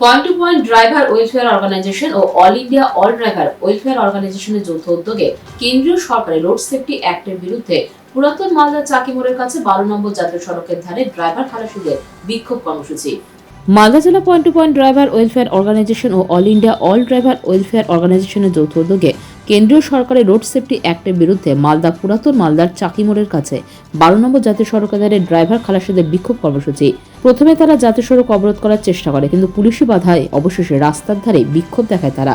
Point to point driver welfare organisation O all India all driver welfare অর্গানাইজেশনের যৌথ উদ্যোগে কেন্দ্রীয় সরকারের রোড সেফটি অ্যাক্টের বিরুদ্ধে পুরাতন মালদা চাকিমোড়ের কাছে বারো নম্বর জাতীয় সড়কের ধারে ড্রাইভার খালাসিদের বিক্ষোভ কর্মসূচি। মালদা জেলা point to point driver welfare organisation O all India all driver welfare অর্গানাইজেশনের যৌথ উদ্যোগে কেন্দ্রীয় সরকারের রোড সেফটি অ্যাক্টের বিরুদ্ধে মালদা পুরাতন মালদার চাকি মোড়ের কাছে বারো নম্বর জাতীয় সড়কের ধারে ড্রাইভার খালাসিদের বিক্ষোভ কর্মসূচি। প্রথমে তারা জাতীয় সড়ক অবরোধ করার চেষ্টা করে কিন্তু পুলিশি বাধায় অবশেষে রাস্তার ধারে বিক্ষোভ দেখায় তারা।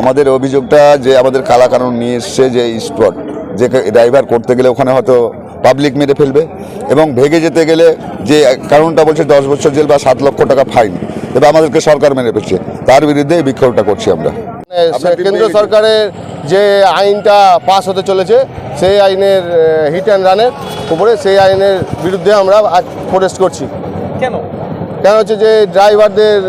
আমাদের অভিযোগটা যে আমাদের কালা কানুন নিয়ে এসছে যে স্পট, যে ড্রাইভার করতে গেলে ওখানে হয়তো পাবলিক মেরে ফেলবে এবং ভেগে যেতে গেলে যে কারণটা বলছে দশ বছর জেল বা সাত লক্ষ টাকা ফাইন তবে আমাদেরকে সরকার মেরে ফেলছে। তার বিরুদ্ধে এই বিক্ষোভটা করছি আমরা। কেন্দ্র সরকারের যে আইনটা পাস হতে চলেছে সেই আইনের হিট অ্যান্ড রানের উপরে সেই আইনের বিরুদ্ধে আমরা আজ প্রোটেস্ট করছি। কেন? কেন হচ্ছে যে ড্রাইভারদের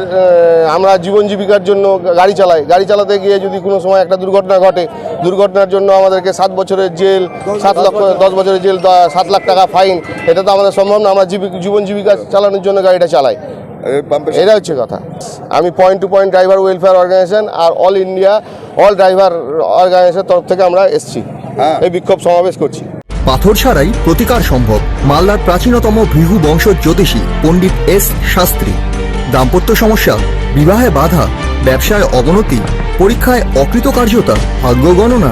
আমরা জীবন জীবিকার জন্য গাড়ি চালাই। গাড়ি চালাতে গিয়ে যদি কোনো সময় একটা দুর্ঘটনা ঘটে দুর্ঘটনার জন্য আমাদেরকে সাত বছরের জেল সাত লক্ষ দশ বছরের জেল দ- সাত লাখ টাকা ফাইন এটা তো আমাদের সম্ভব না। আমরা জীবিক- জীবন জীবিকা চালানোর জন্য গাড়িটা চালাই। এটা হচ্ছে কথা। আমি point to point driver welfare organisation R all India all driver organisation তরফ থেকে আমরা এসছি। হ্যাঁ। এই বিক্ষোভ সমাবেশ করছি। পাথর ছাড়াই প্রতিকার সম্ভব। মালদার প্রাচীনতম ভৃহু বংশ জ্যোতিষী পণ্ডিত এস শাস্ত্রী। দাম্পত্য সমস্যা বিবাহে বাধা ব্যবসায় অবনতি পরীক্ষায় অকৃতকার্যতা ভাগ্য গণনা